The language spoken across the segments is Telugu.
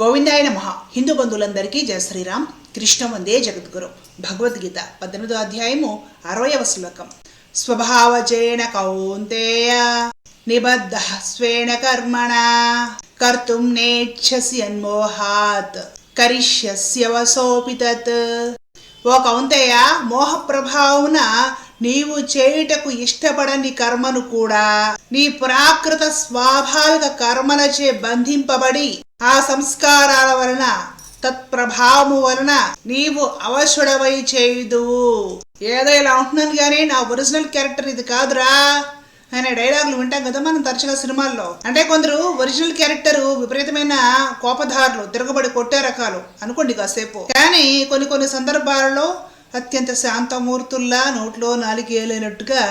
గోవిందాయ మహా హిందూ బంధువులందరికీ జయ శ్రీరామ్. కృష్ణ వందే జగద్గురు. భగవద్గీత పద్దెనిమిదో అధ్యాయము అరవయవ శ్లోకం. స్వభావచేణ కౌంతేయ నిబద్ధ స్వేణ కర్మణ. కర్తుం నేచ్ఛసి అన్మోహాత్ కరిష్యస్య వసోపి తత్. ఓ కౌంతేయ మోహ ప్రభావమున నీవు చేయుటకు ఇష్టపడని కర్మను కూడా నీ ప్రాకృత స్వాభావిక కర్మలచే బంధింపబడి ఆ సంస్కారాల వలన తత్ప్రభావము వలన నీవు అవశుడవై చేయుదువు. ఏదో ఇలా ఉంటున్నాను కానీ నా ఒరిజినల్ క్యారెక్టర్ ఇది కాదురా అనే డైలాగులు వింటాం కదా మనం తరచుగా సినిమాల్లో. అంటే కొందరు ఒరిజినల్ క్యారెక్టర్ విపరీతమైన కోపధారులు తిరగబడి కొట్టే రకాలు అనుకోండి కాసేపు. కానీ కొన్ని కొన్ని సందర్భాలలో అత్యంత శాంతమూర్తుల్లా నోట్లో నాలుగేలైనట్టుగా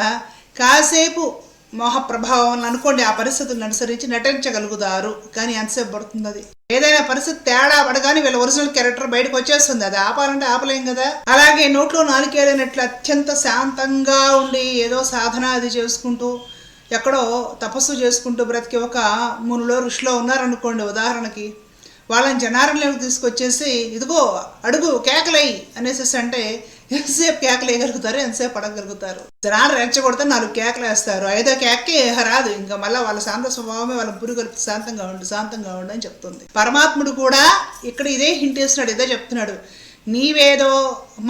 కాసేపు మోహ ప్రభావం అనుకోండి ఆ పరిస్థితులను అనుసరించి నటించగలుగుతారు. కానీ ఎంతసేపు పడుతుంది అది? ఏదైనా పరిస్థితి తేడా పడగానే వీళ్ళ ఒరిజినల్ క్యారెక్టర్ బయటకు వచ్చేస్తుంది. అది ఆపాలంటే ఆపలేం కదా? అలాగే నోట్లో నాలుగేలైనట్లు అత్యంత శాంతంగా ఉండి ఏదో సాధన అది చేసుకుంటూ ఎక్కడో తపస్సు చేసుకుంటూ బ్రతికి ఒక మునులో ఋషిలో ఉన్నారనుకోండి ఉదాహరణకి. వాళ్ళని జనారంలోకి తీసుకొచ్చేసి ఇదిగో అడుగు కేకలై అనేసి అంటే ఎంతసేపు కేకలు వేయగలుగుతారు ఎంతసేపు అడగగలుగుతారు. జనాలు రెచ్చగొడితే నాలుగు కేకలు వేస్తారు ఐదో కేకే రాదు. ఇంకా మళ్ళీ వాళ్ళ శాంత స్వభావమే వాళ్ళ పురుగు కలిపి శాంతంగా ఉండు శాంతంగా ఉండు అని చెప్తుంది. పరమాత్ముడు కూడా ఇక్కడ ఇదే హింట్ వేస్తున్నాడు ఇదే చెప్తున్నాడు. నీవేదో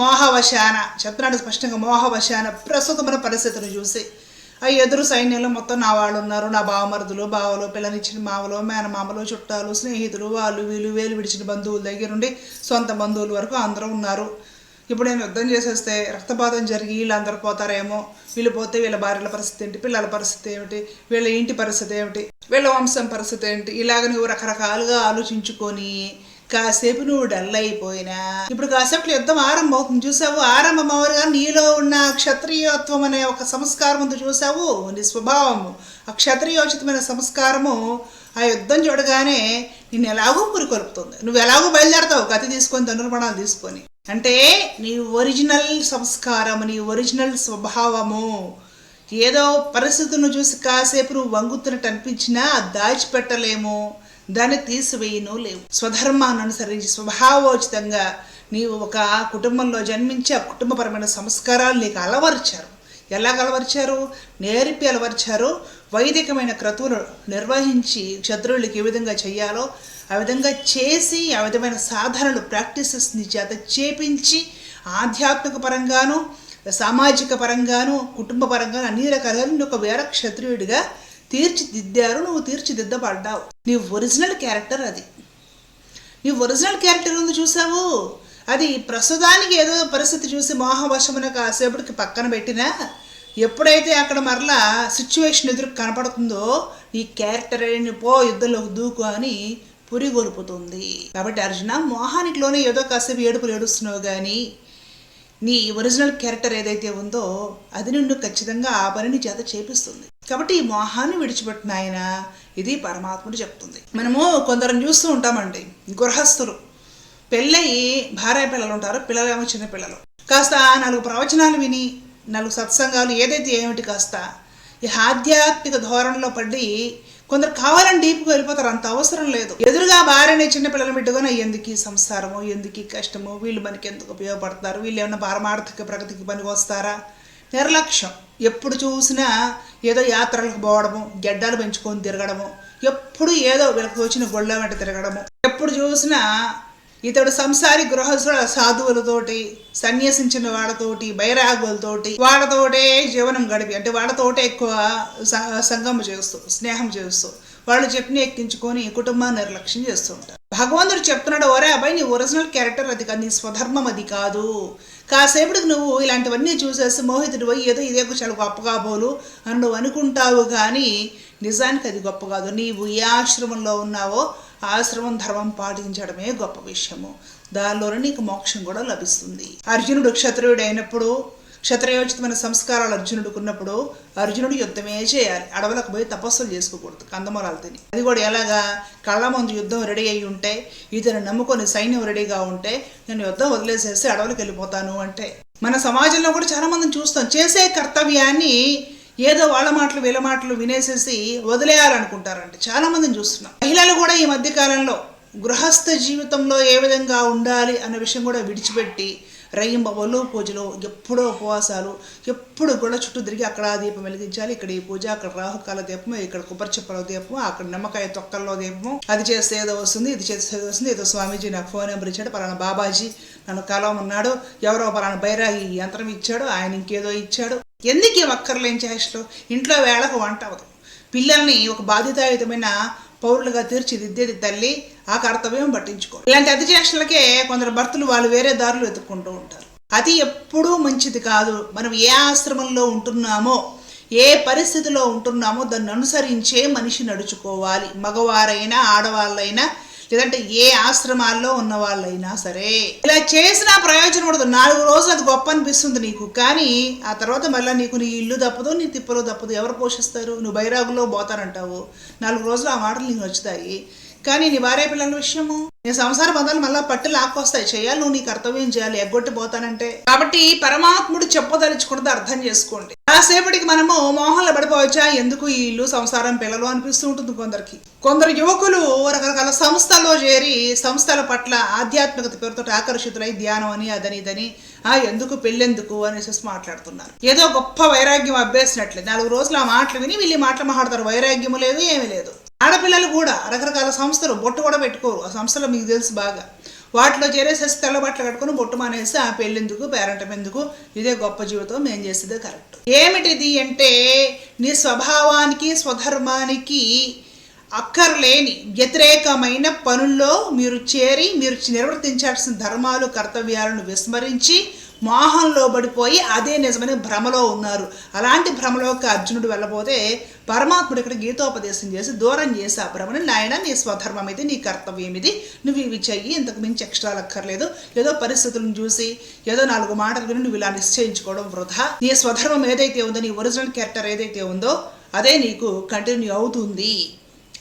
మోహవశాన చెప్తున్నాడు స్పష్టంగా మోహవశాన ప్రస్తుతమైన పరిస్థితులు చూసి. ఆ ఎదురు సైన్యంలో మొత్తం నా వాళ్ళు ఉన్నారు. నా బావమరుదులు బావలు పిల్లనిచ్చిన మావలు మేనమామలు చుట్టాలు స్నేహితులు వాళ్ళు వీళ్ళు వేలు విడిచిన బంధువుల దగ్గర నుండి సొంత బంధువుల వరకు అందరూ ఉన్నారు. ఇప్పుడు నేను యుద్ధం చేసేస్తే రక్తపాతం జరిగి వీళ్ళందరూ పోతారేమో. వీళ్ళు పోతే వీళ్ళ భార్యల పరిస్థితి ఏంటి? పిల్లల పరిస్థితి ఏమిటి? వీళ్ళ ఇంటి పరిస్థితి ఏమిటి? వీళ్ళ వంశం పరిస్థితి ఏంటి? ఇలాగ నువ్వు రకరకాలుగా ఆలోచించుకొని కాసేపు నువ్వు డల్ అయిపోయినా. ఇప్పుడు కాసేపు యుద్ధం ఆరంభం అవుతుంది చూసావు? ఆరంభం అవరుగా నీలో ఉన్న క్షత్రియత్వం అనే ఒక సంస్కారం ఉంది. చూసావు? నీ స్వభావము ఆ క్షత్రియోచితమైన సంస్కారము ఆ యుద్ధం చూడగానే నిన్ను ఎలాగో పురికొల్పుతుంది నువ్వు ఎలాగో బయలుదేరతావు? గతి తీసుకొని ధనుర్మణాలు తీసుకొని. అంటే నీ ఒరిజినల్ సంస్కారము నీ ఒరిజినల్ స్వభావము ఏదో పరిస్థితులను చూసి కాసేపు నువ్వు వంగుతున్నట్టు అనిపించినా దాచిపెట్టలేము. దాన్ని తీసివేయను లేవు. స్వధర్మాన్ని అనుసరించి స్వభావోచితంగా నీవు ఒక కుటుంబంలో జన్మించి ఆ కుటుంబపరమైన సంస్కారాలు నీకు అలవర్చారు. ఎలా అలవర్చారు? నేర్పి అలవర్చారు? వైదికమైన క్రతువులు నిర్వహించి క్షత్రువులకి ఏ విధంగా చేయాలో ఆ విధంగా చేసి ఆ విధమైన సాధనలు ప్రాక్టీసెస్ నీ చేత చేపించి ఆధ్యాత్మిక పరంగాను సామాజిక పరంగాను కుటుంబ పరంగాను అన్ని రకాలుగా ఒక వేర క్షత్రియుడిగా తీర్చిదిద్దారు నువ్వు తీర్చిదిద్దబడ్డావు. నీ ఒరిజినల్ క్యారెక్టర్ అది. నీ ఒరిజినల్ క్యారెక్టర్ ఉంది చూసావు అది ప్రస్తుతానికి ఏదో పరిస్థితి చూసి మోహవశమున కాసేపటికి పక్కన పెట్టినా ఎప్పుడైతే అక్కడ మరలా సిచ్యువేషన్ ఎదురు కనపడుతుందో నీ క్యారెక్టర్ అయిన పో యుద్ధంలోకి దూకు అని పురిగొలుపుతుంది కాబట్టి అర్జున మోహానికిలోనే ఏదో కాసేపు ఏడుపులు ఏడుస్తున్నావు కానీ నీ ఒరిజినల్ క్యారెక్టర్ ఏదైతే ఉందో అది నిన్ను ఖచ్చితంగా ఆ పనిని చేత చేపిస్తుంది. కాబట్టి ఈ మోహాన్ని విడిచిపెట్టిన ఆయన. ఇది పరమాత్ముడు చెప్తుంది. మనము కొందరిని చూస్తూ ఉంటామండి. గృహస్థులు. పెళ్ళయి భార్య పిల్లలు ఉంటారు. పిల్లలేమో చిన్న పిల్లలు. కాస్త నాలుగు ప్రవచనాలు విని నాలుగు సత్సంగాలు ఏదైతే ఏమిటి కాస్త ఈ ఆధ్యాత్మిక ధోరణిలో పడి కొందరు కావాలని డీప్గా వెళ్ళిపోతారు. అంత అవసరం లేదు. ఎదురుగా భార్యని చిన్న పిల్లలు పెట్టుకొని ఎందుకు ఈ సంసారము ఎందుకు ఈ కష్టము వీళ్ళు మనకి ఎందుకు ఉపయోగపడతారు? వీళ్ళు ఏమైనా పారమార్థిక ప్రగతికి పనికి వస్తారా నిర్లక్ష్యం. ఎప్పుడు చూసినా ఏదో యాత్రలకు పోవడము గెడ్డలు పెంచుకొని తిరగడము ఎప్పుడు ఏదో వీళ్ళకి వచ్చిన గొళ్ళ వెంట తిరగడము. ఎప్పుడు చూసినా ఇతడు సంసారి గృహ సాధువులతోటి సన్యసించిన వాళ్ళతోటి బైరాగులతోటి వాళ్ళతోటే జీవనం గడిపి అంటే వాళ్ళతోటే ఎక్కువ సంగం చేస్తూ స్నేహం చేస్తూ వాళ్ళు చెప్పిన ఎక్కించుకొని కుటుంబాన్ని నిర్లక్ష్యం చేస్తూ ఉంటారు. భగవంతుడు చెప్తున్నాడు ఒరే అబ్బాయి నీ ఒరిజినల్ క్యారెక్టర్ అది కాదు నీ స్వధర్మం అది కాదు. కాసేపటికి నువ్వు ఇలాంటివన్నీ చూసేసి మోహితుడు పోయి ఏదో ఇదే చాలా గొప్ప కాబోలు అని నువ్వు అనుకుంటావు కానీ నిజానికి అది గొప్ప కాదు. నీవు ఏ ఆశ్రమంలో ఉన్నావో ఆశ్రమం ధర్మం పాటించడమే గొప్ప విషయము. దానిలోనే నీకు మోక్షం కూడా లభిస్తుంది. అర్జునుడు క్షత్రియుడు అయినప్పుడు క్షత్రయోచితమైన సంస్కారాలు అర్జునుడికి ఉన్నప్పుడు అర్జునుడు యుద్ధమే చేయాలి. అడవులకు పోయి తపస్సులు చేసుకోకూడదు. కందమూలాలు తిని. అది కూడా ఎలాగా? కళ్ళ ముందు యుద్ధం రెడీ అయి ఉంటే ఇతను నమ్ముకొని సైన్యం రెడీగా ఉంటే నేను యుద్ధం వదిలేసేసి అడవులకు వెళ్ళిపోతాను అంటే. మన సమాజంలో కూడా చాలా మందిని చూస్తాం. చేసే కర్తవ్యాన్ని ఏదో వాళ్ళ మాటలు వీళ్ళ మాటలు వినేసేసి వదిలేయాలనుకుంటారండి. చాలా మందిని చూస్తున్నాం. మహిళలు కూడా ఈ మధ్య కాలంలో గృహస్థ జీవితంలో ఏ విధంగా ఉండాలి అనే విషయం కూడా విడిచిపెట్టి రయ్యింబవలు పూజలు ఎప్పుడో ఉపవాసాలు ఎప్పుడు గొడ చుట్టూ తిరిగి అక్కడ ఆ దీపం వెలిగించాలి. ఇక్కడ ఈ పూజ అక్కడ రాహుకాల దీపం ఇక్కడ కొబ్బరి చెప్పల దీపం అక్కడ నిమ్మకాయ తొక్కల్లో దీపము. అది చేస్తే ఏదో వస్తుంది ఇది చేస్తే ఏదో వస్తుంది. ఏదో స్వామీజీ నాకు ఫోన్ నెంబర్ ఇచ్చాడు పలానా బాబాజీ నన్ను కలవమన్నాడు ఎవరో పలానా బైరాగి యంత్రం ఇచ్చాడు ఆయన ఇంకేదో ఇచ్చాడు. ఎందుకు ఈ అక్కర్లేని చేష్టలు? ఇంట్లో వేళకు వంట అవదు పిల్లల్ని ఒక బాధ్యతాయుతమైన పౌరులుగా తీర్చిదిద్దేది తల్లి ఆ కర్తవ్యం పట్టించుకో ఇలాంటి అతిచేష్టలకే కొందరు భర్తలు వాళ్ళు వేరే దారులు వెతుక్కుంటూ ఉంటారు. అది ఎప్పుడూ మంచిది కాదు. మనం ఏ ఆశ్రమంలో ఉంటున్నామో ఏ పరిస్థితిలో ఉంటున్నామో దాన్ని అనుసరించే మనిషి నడుచుకోవాలి. మగవారైనా ఆడవాళ్ళైనా లేదంటే ఏ ఆశ్రమాల్లో ఉన్న వాళ్ళైనా సరే. ఇలా చేసిన ప్రయోజనం ఉండదు. నాలుగు రోజులు అది గొప్ప అనిపిస్తుంది నీకు. కానీ ఆ తర్వాత మళ్ళీ నీకు నీ ఇల్లు తప్పదు నీ తిప్పలు తప్పదు. ఎవరు పోషిస్తారు? నువ్వు బైరాగులో పోతానంటావు. నాలుగు రోజులు ఆ మాటలు నీకు నచ్చుతాయి. కానీ నీ భార్య పిల్లల విషయము? నీ సంసార బంధాలు మళ్ళీ పట్టు లాక్కొస్తాయి. చేయాలి నువ్వు నీ కర్తవ్యం చేయాలి. ఎగ్గొట్టి పోతానంటే కాబట్టి పరమాత్ముడు చెప్పదలుచుకున్నది అర్థం చేసుకోండి. కాసేపటికి మనము మోహంలో పడిపోవచ్చా? ఎందుకు ఈ ఇల్లు సంసారం పిల్లలు అనిపిస్తూ ఉంటుంది కొందరికి. కొందరు యువకులు రకరకాల సంస్థల్లో చేరి సంస్థల పట్ల ఆధ్యాత్మికత పేరుతో ఆకర్షితులై ధ్యానం అని అదని ఇదని ఆ ఎందుకు పెళ్ళెందుకు అనేసి మాట్లాడుతున్నారు. ఏదో గొప్ప వైరాగ్యం అభ్యసినట్లే నాలుగు రోజులు ఆ మాటలు విని వీళ్ళు మాటలు మాట్లాడతారు. వైరాగ్యము లేదు ఏమీ లేదు. ఆడపిల్లలు కూడా రకరకాల సంస్థలు బొట్టు కూడా పెట్టుకోరు. ఆ సంస్థలు మీకు తెలుసు బాగా. వాటిలో చేరేసేసి తెల్ల బట్టలు కట్టుకొని బొట్టు మానేసి ఆ పెళ్ళెందుకు పేరంటం ఎందుకు? ఇదే గొప్ప జీవితం మేము చేసేదే కరెక్ట్. ఏమిటిది అంటే నీ స్వభావానికి స్వధర్మానికి అక్కర్లేని వ్యతిరేకమైన పనుల్లో మీరు చేరి మీరు నిర్వర్తించాల్సిన ధర్మాలు కర్తవ్యాలను విస్మరించి మోహంలో పడిపోయి అదే నిజమైన భ్రమలో ఉన్నారు. అలాంటి భ్రమలోకి అర్జునుడు వెళ్ళబోతే పరమాత్ముడు ఇక్కడ గీతోపదేశం చేసి దూరం చేసి ఆ భ్రమని నాయన నీ స్వధర్మం ఇది నీ కర్తవ్యం ఇది. నువ్వు ఇవి చెయ్యి ఇంతకు మించి ఎక్స్ట్రా అక్కర్లేదు ఏదో పరిస్థితులను చూసి ఏదో నాలుగు మాటలు విని నువ్వు ఇలా నిశ్చయించుకోవడం వృధా. నీ స్వధర్మం ఏదైతే ఉందో నీ ఒరిజినల్ క్యారెక్టర్ ఏదైతే ఉందో అదే నీకు కంటిన్యూ అవుతుంది.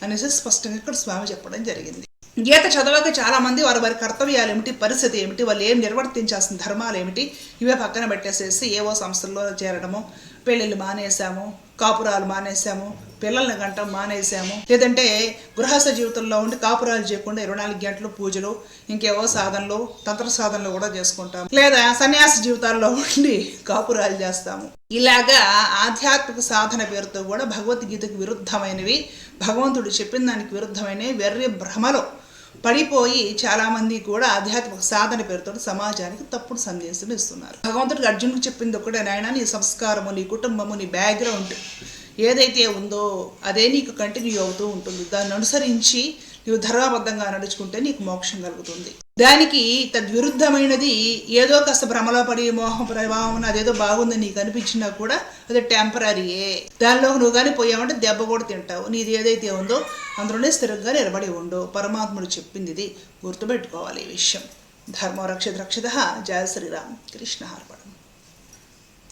అనేసి స్పష్టంగా ఇక్కడ స్వామి చెప్పడం జరిగింది. గీత చదవక చాలా మంది వారి వారి కర్తవ్యాలు ఏమిటి పరిస్థితి ఏమిటి వాళ్ళు ఏం నిర్వర్తించాల్సిన ధర్మాలు ఏమిటి ఇవే పక్కన పెట్టేసేసి ఏవో సంస్థల్లో చేరడము పెళ్ళిళ్ళు మానేసాము కాపురాలు మానేసాము పిల్లల్ని గంటం మానేసాము లేదంటే గృహస్థ జీవితంలో ఉండి కాపురాలు చేయకుండా ఇరవై నాలుగు గంటలు పూజలు ఇంకేవో సాధనలు తంత్ర సాధనలు కూడా చేసుకుంటాము. లేదా సన్యాస జీవితాల్లో ఉండి కాపురాలు చేస్తాము. ఇలాగా ఆధ్యాత్మిక సాధన పేరుతో కూడా భగవద్గీతకు విరుద్ధమైనవి భగవంతుడు చెప్పిన దానికి విరుద్ధమైనవి వెర్రి భ్రమలో పడిపోయి చాలామంది కూడా ఆధ్యాత్మిక సాధన పేరుతో సమాజానికి తప్పుడు సందేశం ఇస్తున్నారు. భగవంతుడికి అర్జునుడికి చెప్పింది ఒకటే నాయన నీ సంస్కారము నీ కుటుంబము నీ బ్యాక్గ్రౌండ్ ఏదైతే ఉందో అదే నీకు కంటిన్యూ అవుతూ ఉంటుంది. దాన్ని అనుసరించి నీవు ధర్మబద్ధంగా నడుచుకుంటే నీకు మోక్షం కలుగుతుంది. దానికి తద్విరుద్ధమైనది ఏదో కాస్త భ్రమలో పడి మోహ ప్రభావం అదేదో బాగుంది నీకు అనిపించినా కూడా అది టెంపరీయే దానిలో నువ్వు కానీ పోయావంటే దెబ్బ కూడా తింటావు. నీది ఏదైతే ఉందో అందులోనే స్థిరంగా నిలబడి ఉండు. పరమాత్ముడు చెప్పింది ఇది గుర్తుపెట్టుకోవాలి ఈ విషయం. ధర్మ రక్షిత రక్షిత. జయ శ్రీరామ్. కృష్ణ అర్పణం